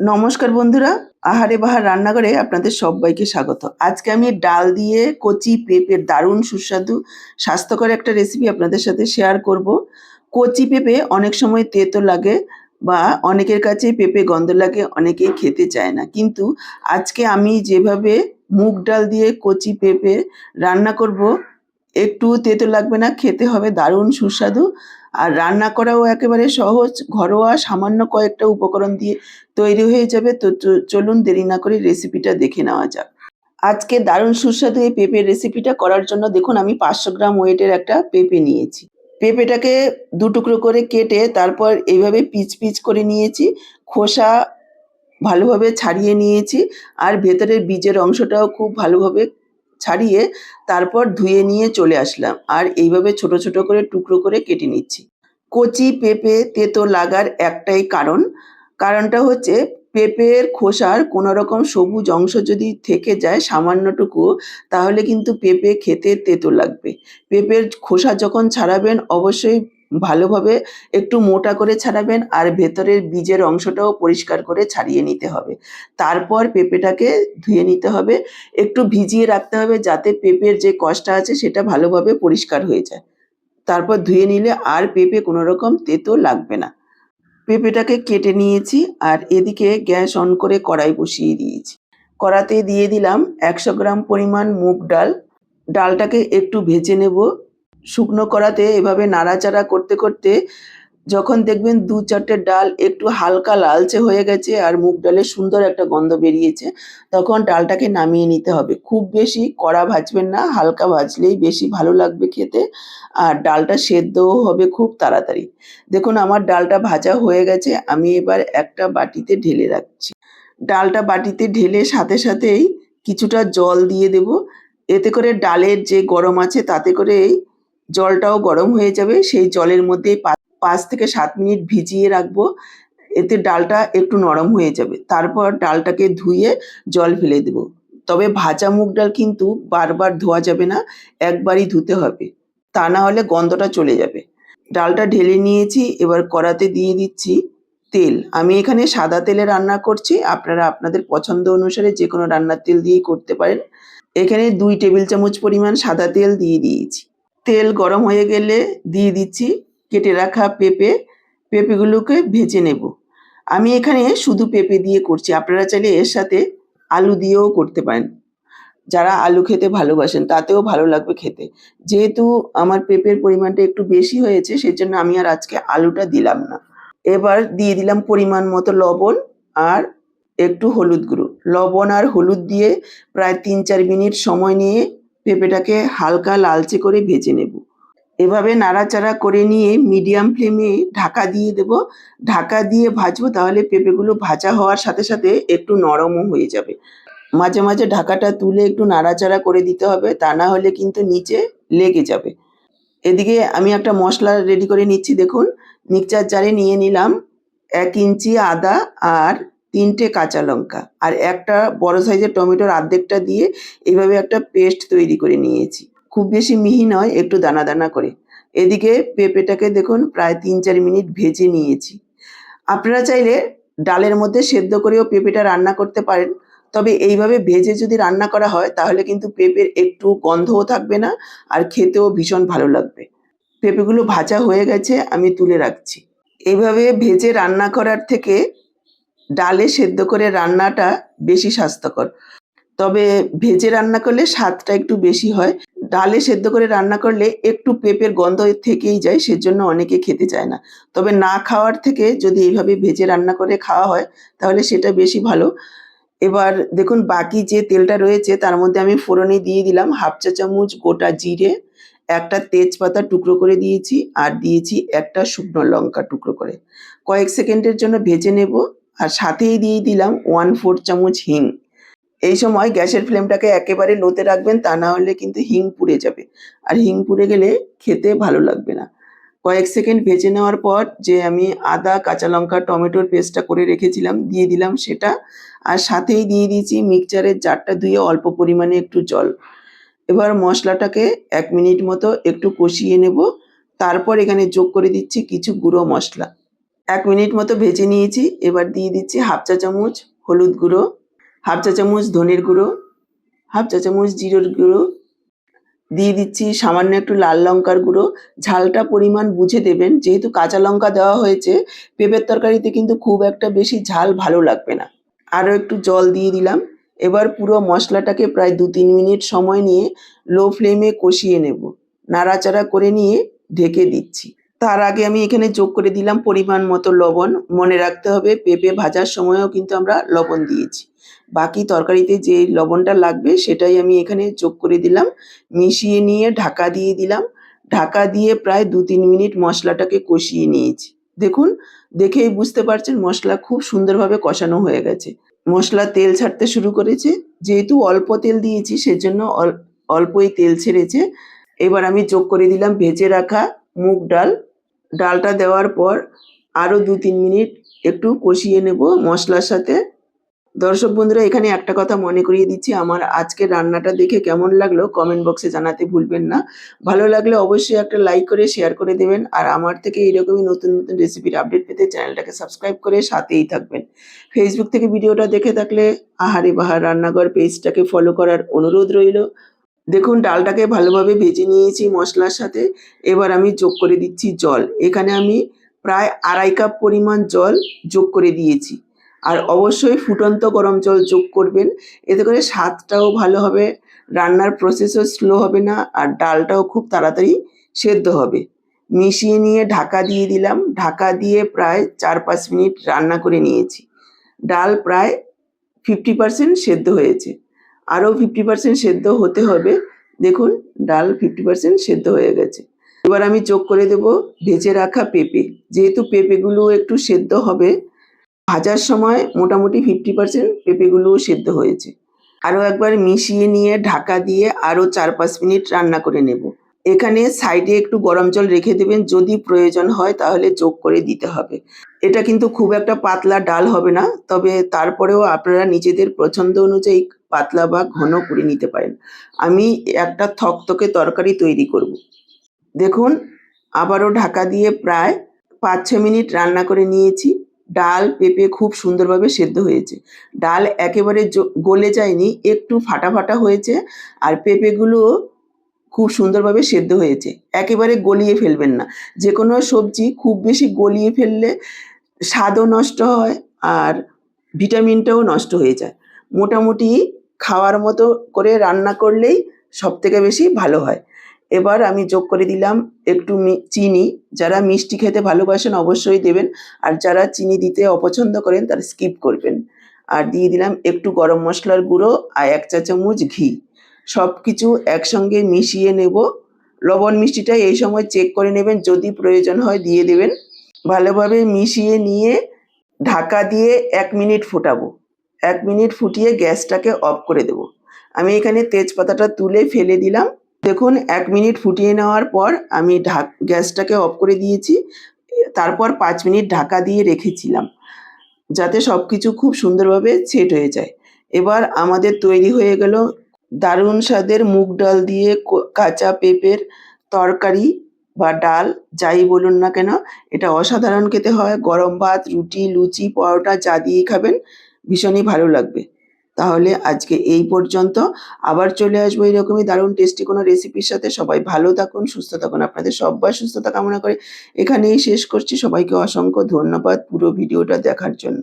নমস্কার বন্ধুরা, আহারে বাহার রান্নাঘরে আপনাদের সবাইকে স্বাগত। আজকে আমি ডাল দিয়ে কচি, পেঁপের দারুণ সুস্বাদু, স্বাস্থ্যকর একটা রেসিপি আপনাদের সাথে শেয়ার করব। কচি পেঁপে অনেক সময় তেতো লাগে বা অনেকের কাছে পেঁপে গন্ধ লাগে অনেকেই খেতে চায় না। কিন্তু আজকে আমি যেভাবে মুগ ডাল দিয়ে কচি পেঁপে রান্না করব, একটু তেতো লাগবে না, খেতে হবে দারুণ সুস্বাদু। আর রান্না করাও একেবারে সহজ, ঘরোয়া, সামান্য কয়েকটা উপকরণ দিয়ে তৈরি হয়ে যাবে। তো চলুন দেরি না করে রেসিপিটা দেখে নেওয়া যাক। আজকে দারুণ সুস্বাদু এই পেঁপের রেসিপিটা করার জন্য দেখুন আমি পাঁচশো গ্রাম ওয়েটের একটা পেঁপে নিয়েছি। পেঁপেটাকে দু টুকরো করে কেটে তারপর এইভাবে পিচ পিচ করে নিয়েছি। খোসা ভালোভাবে ছাড়িয়ে নিয়েছি। আর ভেতরের বীজের অংশটাও খুব ভালোভাবে ছাড়িয়ে তারপর ধুয়ে নিয়ে চলে আসলাম। আর এইভাবে ছোট ছোট করে টুকরো করে কেটে নিচ্ছি। কচি, পেঁপে, তেতো লাগার একটাই কারণ। কারণটা হচ্ছে পেঁপের খোসার কোনো রকম সবুজ অংশ যদি থেকে যায় সামান্যটুকু, তাহলে কিন্তু পেঁপে খেতে তেতো লাগবে। পেঁপের খোসা যখন ছাড়াবেন, অবশ্যই ভালোভাবে একটু মোটা করে ছাড়াবেন আর ভেতরের বীজের অংশটাও পরিষ্কার করে ছাড়িয়ে নিতে হবে। তারপর পেঁপেটাকে ধুয়ে নিতে হবে। একটু ভিজিয়ে রাখতে হবে যাতে পেঁপের যে কষটা আছে সেটা ভালোভাবে পরিষ্কার হয়ে যায়। তারপর ধুয়ে নিলে আর পেঁপে কোনো রকম তেতো লাগবে না। পেঁপেটাকে কেটে নিয়েছি আর এদিকে গ্যাস অন করে কড়াই বসিয়ে দিয়েছি। কড়াতে দিয়ে দিলাম একশো গ্রাম পরিমাণ মুগ ডাল। ডালটাকে একটু ভেজে নেব। শুকনো কড়াতে এভাবে নাড়াচাড়া করতে করতে যখন দেখবেন দু চারটে ডাল একটু হালকা লালচে হয়ে গেছে আর মুগ ডালের সুন্দর একটা গন্ধ বেরিয়েছে, তখন ডালটাকে নামিয়ে নিতে হবে। খুব বেশি কড়া ভাজবেন না, হালকা ভাজলেই বেশি ভালো লাগবে খেতে আর ডালটা সেদ্ধও হবে খুব তাড়াতাড়ি। দেখুন আমার ডালটা ভাজা হয়ে গেছে, আমি এবার একটা বাটিতে ঢেলে রাখছি। ডালটা বাটিতে ঢেলে সাথে সাথেই কিছুটা জল দিয়ে দেব, এতে করে ডালের যে গরম আছে তাতে করে জলটাও গরম হয়ে যাবে। সেই জলের মধ্যে পাঁচ থেকে সাত মিনিট ভিজিয়ে রাখব। এতে ডালটা একটু নরম হয়ে যাবে। তারপর ডালটাকে ধুয়ে জল ফেলে দেব। তবে ভাজা মুগ ডাল কিন্তু বারবার ধোয়া যাবে না, একবারই ধুতে হবে। তা না হলে গন্ধটা চলে যাবে। ডালটা ঢেলে নিয়েছি, এবার কড়াতে দিয়ে দিচ্ছি তেল। আমি এখানে সাদা তেলে রান্না করছি। আপনারা আপনাদের পছন্দ অনুসারে যে কোনো রান্নার তেল দিয়েই করতে পারেন। এখানে দুই টেবিল চামচ পরিমাণ সাদা তেল দিয়ে দিয়েছি। তেল গরম হয়ে গেলে দিয়ে দিচ্ছি, কেটে রাখা পেঁপে। পেঁপেগুলোকে ভেজে নেব। আমি এখানে শুধু পেঁপে দিয়ে করছি। আপনারা চাইলে এর সাথে আলু দিয়েও করতে পারেন। যারা আলু খেতে ভালোবাসেন, তাতেও ভালো লাগবে খেতে। যেহেতু আমার পেঁপের পরিমাণটা একটু বেশি হয়েছে, সেজন্য আমি আর আজকে আলুটা দিলাম না। এবার দিয়ে দিলাম পরিমাণ মতো লবণ আর একটু হলুদ গুঁড়ো। লবণ আর হলুদ দিয়ে প্রায় তিন চার মিনিট সময় নিয়ে পেঁপেটাকে হালকা লালচে করে ভেজে নেব। এভাবে নাড়াচাড়া করে নিয়ে মিডিয়াম ফ্লেমে ঢাকা দিয়ে দেব। ঢাকা দিয়ে ভাজবো তাহলে পেঁপেগুলো ভাজা হওয়ার সাথে সাথে একটু নরমও হয়ে যাবে। মাঝে মাঝে ঢাকাটা তুলে একটু নাড়াচাড়া করে দিতে হবে, তা না হলে কিন্তু নিচে লেগে যাবে। এদিকে আমি একটা মশলা রেডি করে নিচ্ছি, দেখুন। মিক্সচার জারে নিয়ে নিলাম এক ইঞ্চি আদা আর তিনটে কাঁচা লঙ্কা। আর একটা বড় সাইজের টমেটোর অর্ধেকটা দিয়ে এইভাবে একটা পেস্ট তৈরি করে নিয়েছি। খুব বেশি মিহি নয়, একটু দানা দানা করে। এদিকে পেঁপেটাকে দেখুন, প্রায় তিন চার মিনিট ভেজে নিয়েছি। আপনারা চাইলে ডালের মধ্যে সেদ্ধ করেও পেঁপেটা রান্না করতে পারেন। তবে এইভাবে ভেজে যদি রান্না করা হয়, তাহলে কিন্তু পেঁপের একটু গন্ধও থাকবে না আর খেতেও ভীষণ ভালো লাগবে। পেঁপেগুলো ভাজা হয়ে গেছে, আমি তুলে রাখছি। এইভাবে ভেজে রান্না করার থেকে ডালে সেদ্ধ করে রান্নাটা বেশি স্বাস্থ্যকর। তবে ভেজে রান্না করলে স্বাদটা একটু বেশি হয়। ডালে সেদ্ধ করে রান্না করলে একটু পেঁপের গন্ধ থেকেই যায়, সেজন্য অনেকে খেতে চায় না। তবে না খাওয়ার থেকে যদি এইভাবে ভেজে রান্না করে খাওয়া হয়, তাহলে সেটা বেশি ভালো। এবার দেখুন, বাকি যে তেলটা রয়েছে, তার মধ্যে আমি ফোড়নে দিয়ে দিলাম হাফ চা চামচ গোটা জিরে, একটা তেজপাতা টুকরো করে দিয়েছি, আর দিয়েছি একটা শুকনো লঙ্কা টুকরো করে। কয়েক সেকেন্ডের জন্য ভেজে নেব। আর সাথেই দিয়ে দিলাম ওয়ান ফোর চামচ হিং। এই সময় গ্যাসের ফ্লেমটাকে একেবারে লোতে রাখবেন, তা না হলে কিন্তু হিং পুড়ে যাবে। আর হিং পুড়ে গেলে খেতে ভালো লাগবে না। কয়েক সেকেন্ড ভেজে নেওয়ার পর যে আমি আদা, কাঁচা লঙ্কা, টমেটোর পেস্টটা করে রেখেছিলাম, দিয়ে দিলাম সেটা। আর সাথেই দিয়ে দিয়েছি মিক্সচারের জারটা ধুয়ে অল্প পরিমাণে একটু জল। এবার মশলাটাকে এক মিনিট মতো একটু কষিয়ে নেব। তারপর এখানে যোগ করে দিচ্ছি কিছু গুঁড়ো মশলা। এক মিনিট মতো ভেজে নিয়েছি। এবার দিয়ে দিচ্ছি হাফ চা চামচ হলুদ গুঁড়ো, হাফ চা চামচ ধনের গুঁড়ো, হাফ চা চামচ জিরের গুঁড়ো। দিয়ে দিচ্ছি সামান্য একটু লাল লঙ্কার গুঁড়ো। ঝালটা পরিমাণ বুঝে দেবেন। যেহেতু কাঁচা লঙ্কা দেওয়া হয়েছে, পেঁপের তরকারিতে কিন্তু খুব একটা বেশি ঝাল ভালো লাগবে না। আরও একটু জল দিয়ে দিলাম। এবার পুরো মশলাটাকে প্রায় দু তিন মিনিট সময় নিয়ে লো ফ্লেমে কষিয়ে নেব। নাড়াচাড়া করে নিয়ে ঢেকে দিচ্ছি। তার আগে আমি এখানে যোগ করে দিলাম পরিমাণ মতো লবণ। মনে রাখতে হবে, পেঁপে ভাজার সময়ও কিন্তু আমরা লবণ দিয়েছি। বাকি তরকারিতে যে লবণটা লাগবে সেটাই আমি এখানে যোগ করে দিলাম। মিশিয়ে নিয়ে ঢাকা দিয়ে দিলাম। ঢাকা দিয়ে প্রায় দু তিন মিনিট মশলাটাকে কষিয়ে নিয়েছি। দেখুন, দেখেই বুঝতে পারছেন মশলা খুব সুন্দরভাবে কষানো হয়ে গেছে। মশলা তেল ছাড়তে শুরু করেছে। যেহেতু অল্প তেল দিয়েছি, সেজন্য অল- অল্পই তেল ছেড়েছে। এবার আমি যোগ করে দিলাম ভেজে রাখা মুগ ডাল। ডালটা দেওয়ার পর আরও দু তিন মিনিট একটু কষিয়ে নেব মশলার সাথে। দর্শক বন্ধুরা, এখানে একটা কথা মনে করিয়ে দিচ্ছি, আমার আজকে রান্নাটা দেখে কেমন লাগল কমেন্ট বক্সে জানাতে ভুলবেন না। ভালো লাগলে অবশ্যই একটা লাইক করে, শেয়ার করে দেবেন, আর আমার থেকে এইরকমই নতুন নতুন রেসিপির আপডেট পেতে চ্যানেলটাকে সাবস্ক্রাইব করে সাথেই থাকবেন। ফেসবুক থেকে ভিডিওটা দেখে থাকলে আহারে বাহার রান্নাঘর পেজটাকে ফলো করার অনুরোধ রইল। দেখুন, ডালটাকে ভালোভাবে ভেজে নিয়েছি মশলার সাথে। এবার আমি যোগ করে দিচ্ছি জল। এখানে আমি প্রায় আড়াই কাপ পরিমাণ জল যোগ করে দিয়েছি। আর অবশ্যই ফুটন্ত গরম জল যোগ করবেন। এতে করে স্বাদটাও ভালো হবে, রান্নার প্রসেসও স্লো হবে না, আর ডালটাও খুব তাড়াতাড়ি সেদ্ধ হবে। মিশিয়ে নিয়ে ঢাকা দিয়ে দিলাম। ঢাকা দিয়ে প্রায় চার পাঁচ মিনিট রান্না করে নিয়েছি। ডাল প্রায় ফিফটি পার্সেন্ট সেদ্ধ হয়েছে। আরও ফিফটি পার্সেন্ট সেদ্ধ হতে হবে। দেখুন, ডাল ফিফটি পার্সেন্ট সেদ্ধ হয়ে গেছে। এবার আমি চোখ করে দেব ভেজে রাখা পেঁপে। যেহেতু পেঁপেগুলো একটু সেদ্ধ হবে, ভাজার সময় মোটামুটি ফিফটি পার্সেন্ট পেঁপেগুলোও সেদ্ধ হয়েছে। আরও একবার মিশিয়ে নিয়ে ঢাকা দিয়ে আরও চার পাঁচ মিনিট রান্না করে নেব। এখানে সাইডে একটু গরম জল রেখে দেবেন, যদি প্রয়োজন হয় তাহলে যোগ করে দিতে হবে। এটা কিন্তু খুব একটা পাতলা ডাল হবে না, তবে তারপরেও আপনারা নিজেদের পছন্দ অনুযায়ী পাতলা বা ঘন করে নিতে পারেন। আমি একটা থকথকে তরকারি তৈরি করব। দেখুন, আবারও ঢাকা দিয়ে প্রায় পাঁচ ছ মিনিট রান্না করে নিয়েছি। ডাল পেঁপে খুব সুন্দরভাবে সেদ্ধ হয়েছে। ডাল একেবারে গলে যায়নি, একটু ফাটা ফাটা হয়েছে আর পেঁপেগুলো খুব সুন্দরভাবে সেদ্ধ হয়েছে। একেবারে গলিয়ে ফেলবেন না। যে কোনো সবজি খুব বেশি গলিয়ে ফেললে স্বাদও নষ্ট হয় আর ভিটামিনটাও নষ্ট হয়ে যায়। মোটামুটি খাওয়ার মতো করে রান্না করলেই সব থেকে বেশি ভালো হয়। এবার আমি যোগ করে দিলাম একটু চিনি। যারা মিষ্টি খেতে ভালোবাসেন অবশ্যই দেবেন। আর যারা চিনি দিতে অপছন্দ করেন তারা স্কিপ করবেন। আর দিয়ে দিলাম একটু গরম মশলার গুঁড়ো আর এক চা চামচ ঘি। সব কিছু একসঙ্গে মিশিয়ে নেব। লবণ মিষ্টিটা এই সময় চেক করে নেবেন। যদি প্রয়োজন হয় দিয়ে দেবেন। ভালোভাবে মিশিয়ে নিয়ে ঢাকা দিয়ে এক মিনিট ফোটাবো। এক মিনিট ফুটিয়ে গ্যাসটাকে অফ করে দেব। আমি এখানে তেজপাতাটা তুলে ফেলে দিলাম। দেখুন, এক মিনিট ফুটিয়ে নেওয়ার পর আমি ঢাক, গ্যাসটাকে অফ করে দিয়েছি। তারপর পাঁচ মিনিট ঢাকা দিয়ে রেখেছিলাম, যাতে সব কিছু খুব সুন্দরভাবে সেট হয়ে যায়। এবার আমাদের তৈরি হয়ে গেল দারুণ স্বাদের মুগ ডাল দিয়ে কাঁচা পেঁপের তরকারি বা ডাল, যাই বলুন না কেন। এটা অসাধারণ খেতে হয়। গরম ভাত, রুটি, লুচি, পরোটা, যা দিয়ে খাবেন। ভীষণই ভালো লাগবে। তাহলে আজকে এই পর্যন্ত। আবার চলে আসব এরকমই দারুণ টেস্টি কোনো রেসিপির সাথে। সবাই ভালো থাকুন, সুস্থ থাকুন। আপনাদের সবাই সুস্থতা কামনা করে এখানেই শেষ করছি। সবাইকে অসংখ্য ধন্যবাদ পুরো ভিডিওটা দেখার জন্য।